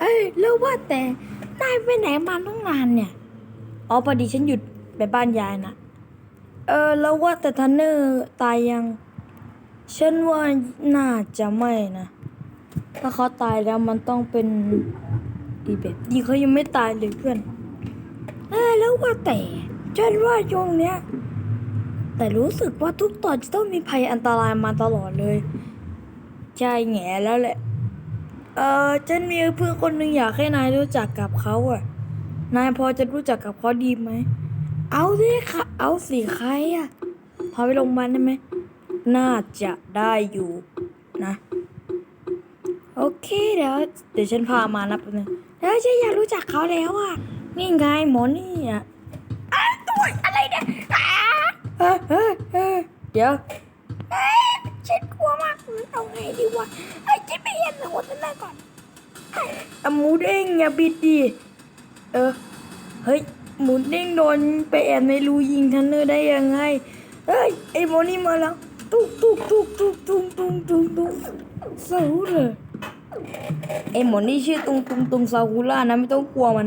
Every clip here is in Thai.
เอ้ยแล้วว่าแต่นายไปไหนมาตั้งนานเนี่ยอ๋อพอดีฉันหยุดไปบ้านยายนะเออแล้วว่าแต่ทันเนอร์ตายยัง ฉันว่าน่าจะไม่นะ ถ้าเขาตายแล้วมันต้องเป็นอีแบบดีเขายังไม่ตายเลยเพื่อนเออแล้วว่าแต่ฉันว่าช่วงเนี้ยแต่รู้สึกว่าทุกตอนจะต้องมีภัยอันตรายมาตลอดเลย ใช่แง่แล้วแหละ เออฉันมีเพื่อนคนหนึ่งอยากให้นายรู้จักกับเขาอะ นายพอจะรู้จักกับเขาดีไหม เอาสิค่ะ เอาสิใครอะ พาไปโรงพยาบาลได้ไหม น่าจะได้อยู่นะ โอเคเดี๋ยวเดี๋ยวฉันพามานะแป๊บนึงแล้วฉันอยากรู้จักเขาแล้วอะ นี่ไงหมอนี่อะอ้าตัวอะไรเนี่ยอ้าเฮ้ยเฮ้ยเฮ้ยเดี๋ยว เอ้ยฉันกลัวมากเอาไงดีวะไอ้ยฉันไม่เห็นหัวฉันเลยก่อนอะหมูเด้งอย่าบิดดิเออเฮ้ยหมูเด้งโดนไปแอบในรูยิงทันเนอร์ได้ยังไงเฮ้ยไอ้โมนี่มาแล้วตุ๊กตุ๊กตุ๊กตุ๊กตุ๊กตุ๊กตุ๊กตุ๊กซาฮูเลยไอ้หมอนี่ชื่อตุงตุงตุงซาฮูล่านะไม่ต้องกลัวมัน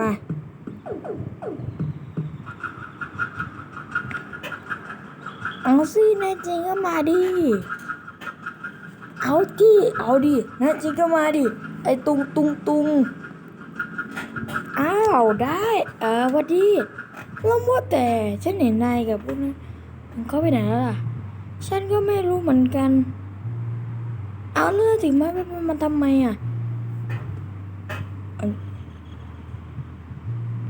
มา สิแน่จริงก็มาดิ เอาดิเอาดิแน่จริงก็มาดิ ไอตุงตุงตุง อ้าวได้ เออวัดดีแล้วว่าแต่ฉันเห็นนายกับพวกนั้นมันเข้าไปไหนแล้วล่ะ ฉันก็ไม่รู้เหมือนกัน เอาเรื่องถึงมาไปมันทำไมอะ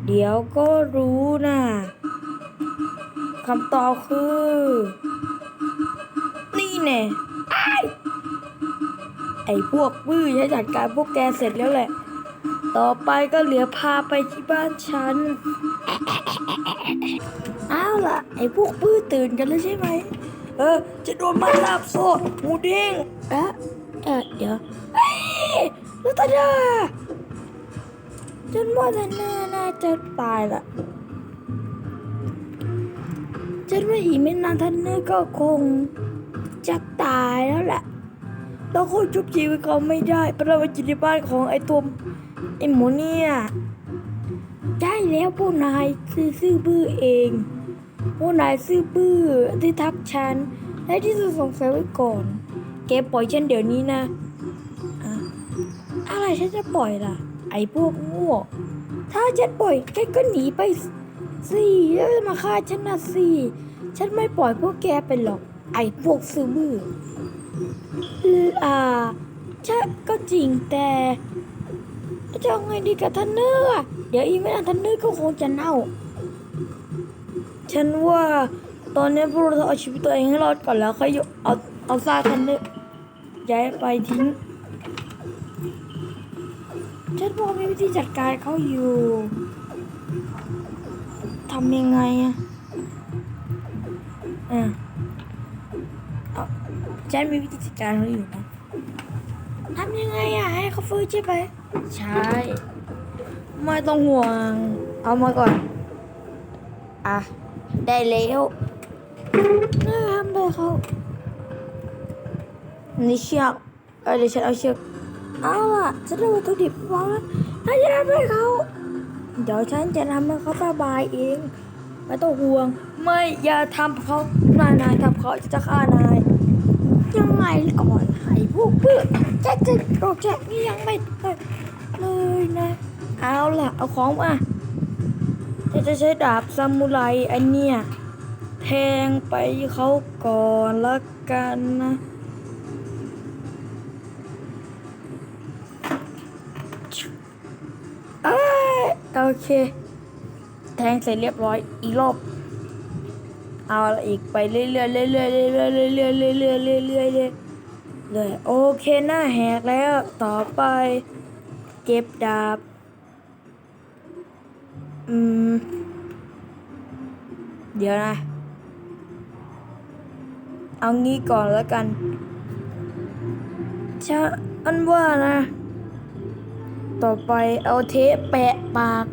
เดี๋ยวก็รู้นะ คำตอบคือ นี่แน่อ้ายไอ้พวกบื้อฉันจัดการพวกแกเสร็จแล้วแหละ ต่อไปก็เหลือพาไปที่บ้านฉันเอาล่ะ ไอ้พวกบื้อตื่นกันแล้วใช่ไหม เออ จะโดนมาลาบโซ่หมูเด้งอะเออเดี๋ยวเฮ้ยลูกตาดาจนว่าทันเนอร์น่าจะตายละ ฉันว่าอีกไม่นานทันเนอร์ก็คงจะตายแล้วแหละเราคงชุบชีวิตเขาไม่ได้เพราะเราไปอยู่ในบ้านของไอ้ตัวไอ้หมูเนี่ยได้แล้วผู้นายคือซื่อบื้อเองผู้นายซื่อบื้อที่ทักฉันและที่สุดสงสัยไว้ก่อน แกปล่อยฉันเดี๋ยวนี้นะอะอะไรฉันจะปล่อยล่ะ ไอ้พวกง่ถ้าฉันปล่อยแกก็หนีไป สิแล้วมาฆ่าฉันนะสิฉันไม่ปล่อยพวกแกไปหรอก ไอ้พวกซื่อบื้ออ่าใช่ก็จริงแต่จะเอาไงดีกับทันเนอร์เดี๋ยวอีกไม่นานทันเนอร์ก็คงจะเน่า ฉันว่าตอนนี้พวกเราเอาชีวิตตัวเองให้รอดก่อนแล้วค่อยเอาเอาซากทันเนอร์ย้ายไปทิ้ง ฉันพอมีวิธีจัดการเขาอยู่ ทำยังไงอะอะฉันมีวิธีจัดการเขาอยู่นะทำยังไงอะให้เขาฟื้นใช่ไหมใช่ไม่ต้องห่วง เอามาก่อน อะ ได้แล้วน่าทำเลยเขานี่เชือกเออเดี๋ยวฉันเอาเชือกเอาล่ะฉันได้วัตถุดิบพร้อมแล้วถ้าจะทำให้เขา เดี๋ยวฉันจะทำให้เขาสบายเอง ไม่ต้องห่วง ไม่อย่าทำเขานายนายทำเขาจะฆ่านาย ยังไงก่อนให้พวกเพื่อนแจ็คจะโปรเจกต์นี้ยังไม่เลยนะ เอาล่ะ เอาของมาจะจะใช้ดาบซามูไรอันเนี้ยแทงไปเขาก่อนละกันนะ เค แทงเสร็จเรียบร้อย อีกรอบ เอาอีกไปเรื่อยๆเรื่อยๆเรื่อยๆเรื่อยๆเรื่อยๆเรื่อยๆเรื่อยๆเรื่อยๆเรื่อยๆเลยโอเคหน้าแหกแล้วต่อไป เก็บดาบ อืม เดี๋ยวนะ เอางี้ก่อนแล้วกันชะอันว่านะ ต่อไปเอาเทปแปะปาก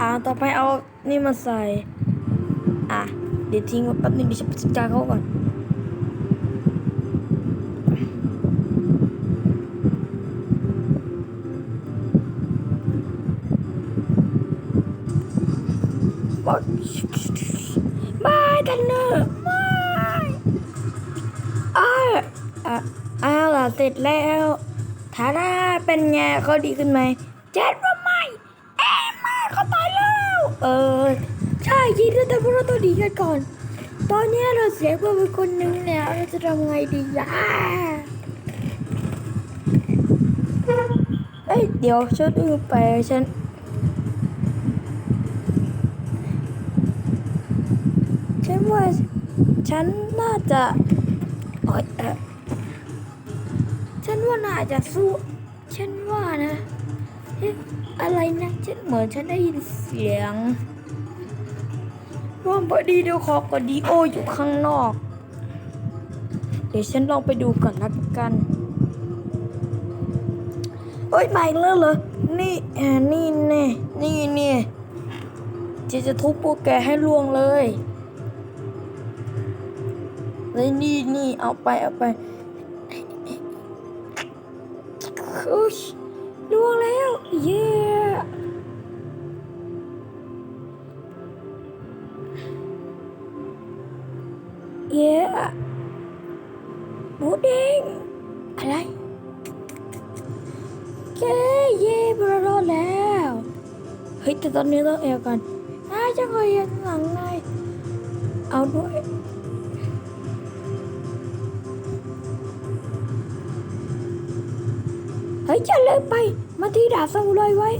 อ่าต่อไปเอานี่มาใส่ อะเดี๋ยวทิ้งไว้แป๊บนึงเดี๋ยวฉันจัดการเขาก่อนบอกไม่ทันเนอร์ไม่อ้าอะอ้าวล่ะเสร็จแล้วทาร่าเป็นไงเขาดีขึ้นไหมเจ็ดว เออใช่ยินดีแต่พวกเราต้องดีกันก่อน ตอนนี้เราเสียเพื่อนไปคนนึงแล้วเราจะทำไงดีอะเอ้ยเดี๋ยวฉันลืมไปฉันฉันว่าฉันน่าจะโอ๊ยเออฉันว่าน่าจะสู้ ฉันว่านะเอะไรนะฉันเหมือนฉันได้ยินเสียงร่วมพอดีเดี๋ยวขอกดดีโออยู่ข้างนอก เดี๋ยวฉันลองไปดูก่อนละกันโอ๊ยมาอีกแล้วเหรอ นี่อ่านี่แน่นี่เนี่ยจะจะทุบพวกแกให้ล่วงเลยเลยนี่นี่เอาไปเอาไปอุ๊ยล่วงแล้ว เย้ ตอนนี้ต้องแอบกันอ้าจะคอยยังหลังไงเอาด้วยเฮ้ยจะเลยไป มาที่ดาบซามูไรไว้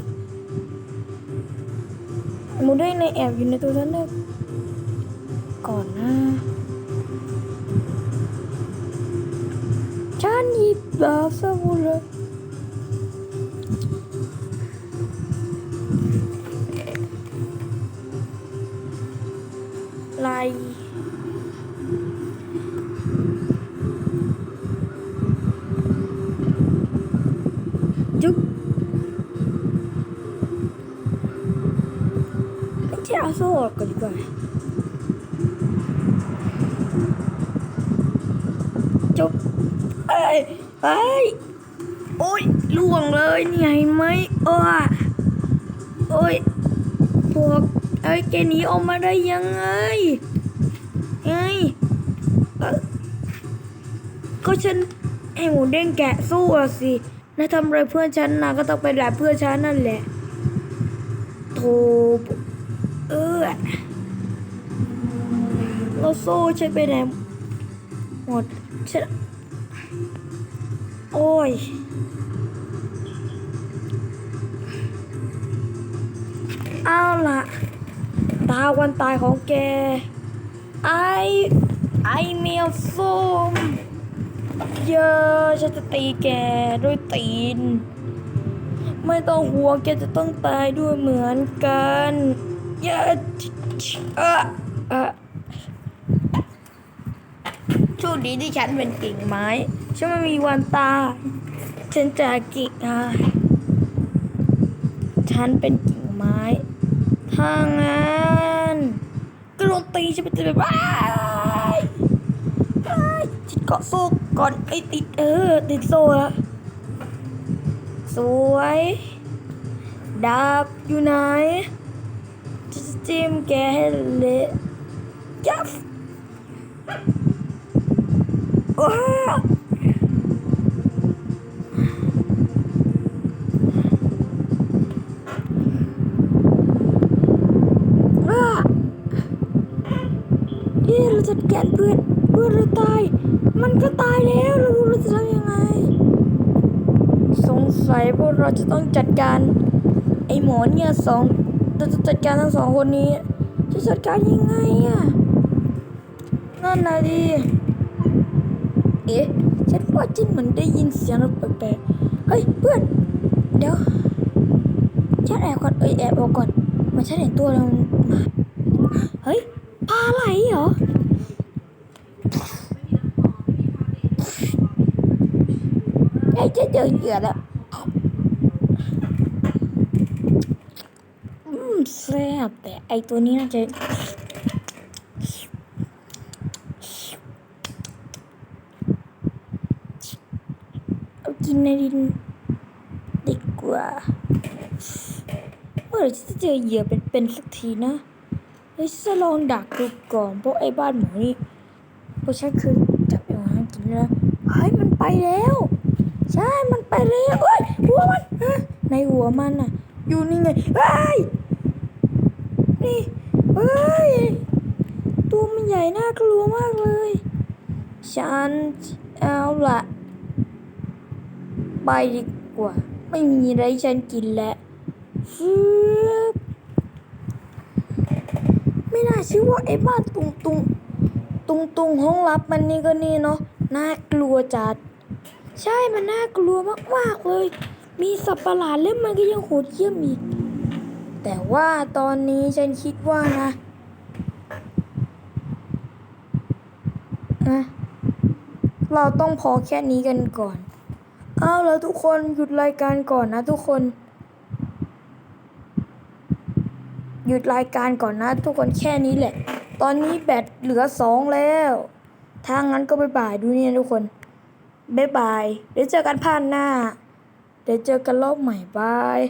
มูได้ในแอบอยู่ในตัวฉันเนอะก่อนนะฉันหยิบดาบซามูไร ช่เอาโซ่ออกก่อนดีกว่าจบเอ้ยเอ้ยโอ้ยล่วงเลยนี่ไงไหมเออโอ้ยพวกเอ้ยแกหนีออกมาได้ยังไงไงเอ้าก็ฉันให้หมูเด้งแกะสู้อะสินายทำอะไรเพื่อนฉันนะก็ต้องไปด่าเพื่อนฉันนั่นแหละโธ่ เออเราโซ่ฉันไปไหนหมดฉันโอ้ยเอาละตาวันตายของแก ไอไอเมียวส้มเยอะฉันจะตีแกด้วยตีน ไม่ต้องห่วงแกจะต้องตายด้วยเหมือนกัน เยอะเออเออโชคดีที่ฉันเป็นกิ่งไม้ ฉันไม่มีวันตายฉันจะกิ่งไม้ฉันเป็นกิ่งไม้ ถ้างั้นก็โดนตีฉันไปจะแบบว้ายฉันเกาะโซ่ก่อนไอ้ติดเออ ติดโซ่ละสวยดาบอยู่ไหน จะจิ้มแกให้เละยับว้าวว้าเอ๊ะเราจัดการเพื่อนเพื่อนเราตาย มันก็ตายแล้วเราเราจะทำยังไง สงสัยพวกเราจะต้องจัดการ ไอ้หมอเนี่ยสอง เราจะจัดการทั้งสองคนนี้ จะจัดการยังไงอะ นั่นนะดิเอ๊ะฉันว่าฉันเหมือนได้ยินเสียงอะไรแปลกๆเฮ้ยเพื่อน เดี๋ยว ฉันแอบก่อนเอ้ยแอบออกก่อนมันฉันเห็นตัวเรามา เฮ้ยปลาไหลเหรอไอ้เจ๊เจอเหยื่อแล้ว อืม แซ่บแต่ไอตัวนี้น่าจะเอากินในดินดีกว่าเมื่อไหร่จะเจอเหยื่อเป็นๆสักทีนะเฮ้ยจะลองดักดูก่อนเพราะไอ้บ้านหมูนี่เพราะฉันคือจับไปหากินแล้วเฮ้ยมันไปแล้ว ใช่มันไปแล้วเฮ้ยหัวมันฮะในหัวมันอะ อยู่นี่ไงเฮ้ย นี่เฮ้ย ตัวมันใหญ่น่ากลัวมากเลย ฉันเอาละไปดีกว่า ไม่มีอะไรฉันกินแล้วฟืบไม่น่าเชื่อว่าไอ้บ้านตุงตุงตุงตุงห้องลับมันนี่ก็นี่เนาะน่ากลัวจัด ใช่มันน่ากลัวมากๆเลย มีสัตว์ประหลาดแล้วมันก็ยังโหดเยี่ยมอีก แต่ว่าตอนนี้ฉันคิดว่านะนะ เราต้องพอแค่นี้กันก่อน เอาแล้วทุกคนหยุดรายการก่อนนะทุกคน หยุดรายการก่อนนะ ทุกคนแค่นี้แหละ ตอนนี้แบตเหลือสองแล้วถ้างั้นก็บายบายดูเนี่ยทุกคนบายบาย เดี๋ยวเจอกันผ่านหน้า เดี๋ยวเจอกันรอบใหม่บาย